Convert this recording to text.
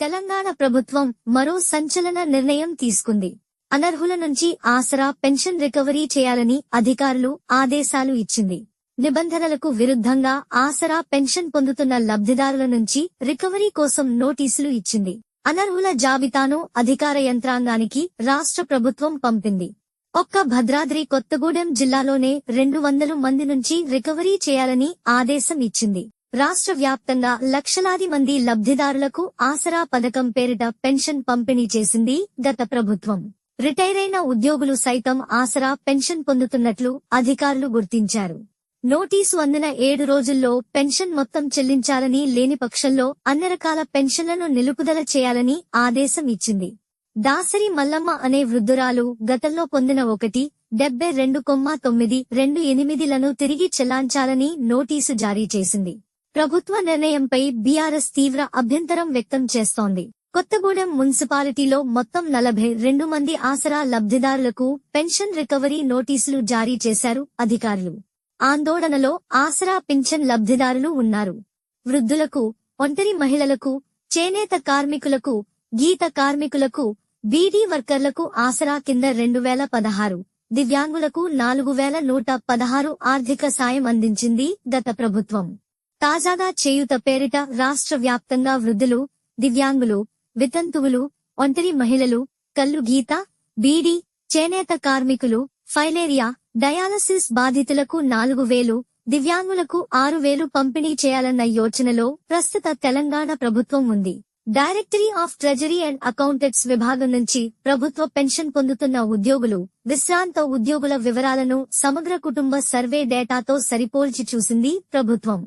తెలంగాణ ప్రభుత్వం మరో సంచలన నిర్ణయం తీసుకుంది. అనర్హుల నుంచి ఆసరా పెన్షన్ రికవరీ చేయాలని అధికారులు ఆదేశాలు ఇచ్చింది. నిబంధనలకు విరుద్ధంగా ఆసరా పెన్షన్ పొందుతున్న లబ్ధిదారుల నుంచి రికవరీ కోసం నోటీసులు ఇచ్చింది. అనర్హుల జాబితాను అధికార యంత్రాంగానికి రాష్ట్ర ప్రభుత్వం పంపింది. ఒక్క భద్రాద్రి కొత్తగూడెం జిల్లాలోనే రెండు వందల మంది నుంచి రికవరీ చేయాలని ఆదేశం ఇచ్చింది. రాష్ట్ర వ్యాప్తంగా లక్షలాది మంది లబ్ధిదారులకు ఆసరా పథకం పేరిట పెన్షన్ పంపిణీ చేసింది గత ప్రభుత్వం. రిటైరైన ఉద్యోగులు సైతం ఆసరా పెన్షన్ పొందుతున్నట్లు అధికారులు గుర్తించారు. నోటీసు అందిన ఏడు రోజుల్లో పెన్షన్ మొత్తం చెల్లించాలని లేని పక్షంలో అన్ని రకాల పెన్షన్లను నిలుపుదల చేయాలని ఆదేశం ఇచ్చింది. దాసరి మల్లమ్మ అనే వృద్ధురాలు గతంలో పొందిన ఒకటి డెబ్బై రెండు కొమ్మ తొమ్మిది రెండు ఎనిమిదిలను తిరిగి చెల్లించాలని నోటీసు జారీ చేసింది. ప్రభుత్వ నిర్ణయంపై బీఆర్ఎస్ తీవ్ర అభ్యంతరం వ్యక్తం చేస్తోంది. కొత్తగూడెం మున్సిపాలిటీలో మొత్తం నలభై రెండు మంది ఆసరా లబ్ధిదారులకు పెన్షన్ రికవరీ నోటీసులు జారీ చేశారు అధికారులు. ఆందోళనలో ఆసరా పింఛన్ లబ్ధిదారులు ఉన్నారు. వృద్ధులకు ఒంటరి మహిళలకు చేనేత కార్మికులకు గీత కార్మికులకు బీడీ వర్కర్లకు ఆసరా కింద రెండు వేల పదహారు దివ్యాంగులకు నాలుగు వేల నూట పదహారు ఆర్థిక సాయం అందించింది గత ప్రభుత్వం. తాజాగా చేయుత పేరిట రాష్ట్ర వ్యాప్తంగా వృద్ధులు దివ్యాంగులు వితంతువులు ఒంటరి మహిళలు కల్లు గీత బీడీ చేనేత కార్మికులు ఫైలేరియా డయాలసిస్ బాధితులకు నాలుగు వేలు దివ్యాంగులకు ఆరు వేలు పంపిణీ చేయాలన్న యోచనలో ప్రస్తుత తెలంగాణ ప్రభుత్వం ఉంది. Directory of treasury and accountants విభాగం నుంచి ప్రభుత్వ పెన్షన్ పొందుతున్న ఉద్యోగులు విశ్రాంత ఉద్యోగుల వివరాలను సమగ్ర కుటుంబ సర్వే డేటాతో సరిపోల్చి చూసింది ప్రభుత్వం.